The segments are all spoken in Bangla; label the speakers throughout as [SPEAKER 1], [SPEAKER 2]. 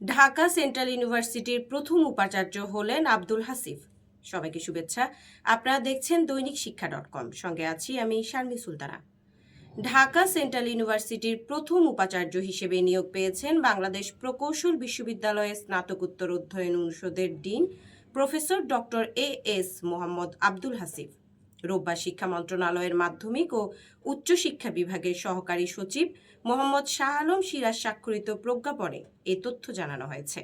[SPEAKER 1] ঢাকা সেন্ট্রাল ইউনিভার্সিটির প্রথম উপাচার্য হলেন আব্দুল হাসিফ। সবাইকে শুভেচ্ছা। আপনারা দেখছেন দৈনিক শিক্ষা ডট কম। সঙ্গে আছি আমি শারমি সুলতানা। ঢাকা সেন্ট্রাল ইউনিভার্সিটির প্রথম উপাচার্য হিসেবে নিয়োগ পেয়েছেন বাংলাদেশ প্রকৌশল বিশ্ববিদ্যালয়ের স্নাতকোত্তর অধ্যয়ন অনুষদের dean professor doctor A S Mohammad Abdul Hasif. রোববার শিক্ষা মন্ত্রণালয়ের মাধ্যমিক ও উচ্চশিক্ষা বিভাগের সহকারী সচিব মোহাম্মদ শাহ আলম সিরাজ স্বাক্ষরিত প্রজ্ঞাপনে এ তথ্য জানানো হয়েছে।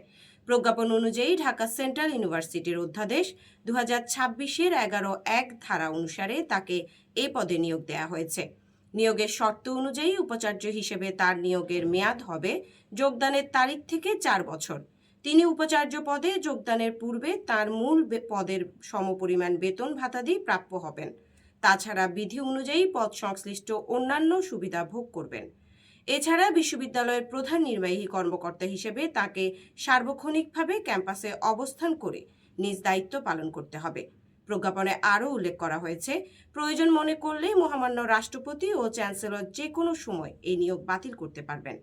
[SPEAKER 1] প্রজ্ঞাপন অনুযায়ী ঢাকা সেন্ট্রাল ইউনিভার্সিটির অধ্যাদেশ দু হাজার ছাব্বিশের এগারো এক ধারা অনুসারে তাকে এ পদে নিয়োগ দেওয়া হয়েছে। নিয়োগের শর্ত অনুযায়ী উপাচার্য হিসেবে তার নিয়োগের মেয়াদ হবে যোগদানের তারিখ থেকে চার বছর। তিনি উপাচার্য পদে যোগদানের পূর্বে তার মূল পদের সমপরিমাণ বেতন ভাতা ভাতাদি প্রাপ্য হবেন। তাছাড়া বিধি অনুযায়ী পদ সংশ্লিষ্ট অন্যান্য সুবিধা ভোগ করবেন। এছাড়া বিশ্ববিদ্যালয়ের প্রধান নির্বাহী কর্মকর্তা হিসেবে তাকে সার্বক্ষণিকভাবে ক্যাম্পাসে অবস্থান করে নিজ দায়িত্ব পালন করতে হবে। প্রজ্ঞাপনে আরও উল্লেখ করা হয়েছে, প্রয়োজন মনে করলে মহামান্য রাষ্ট্রপতি ও চ্যান্সেলর যে কোনো সময় এই নিয়োগ বাতিল করতে পারবেন।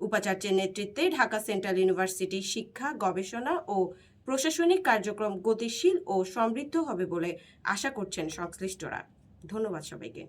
[SPEAKER 1] উপাচার্যের নেতৃত্বে ঢাকা সেন্ট্রাল ইউনিভার্সিটি শিক্ষা, গবেষণা ও প্রশাসনিক কার্যক্রম গতিশীল ও সমৃদ্ধ হবে বলে আশা করছেন সংশ্লিষ্টরা। ধন্যবাদ সবাইকে।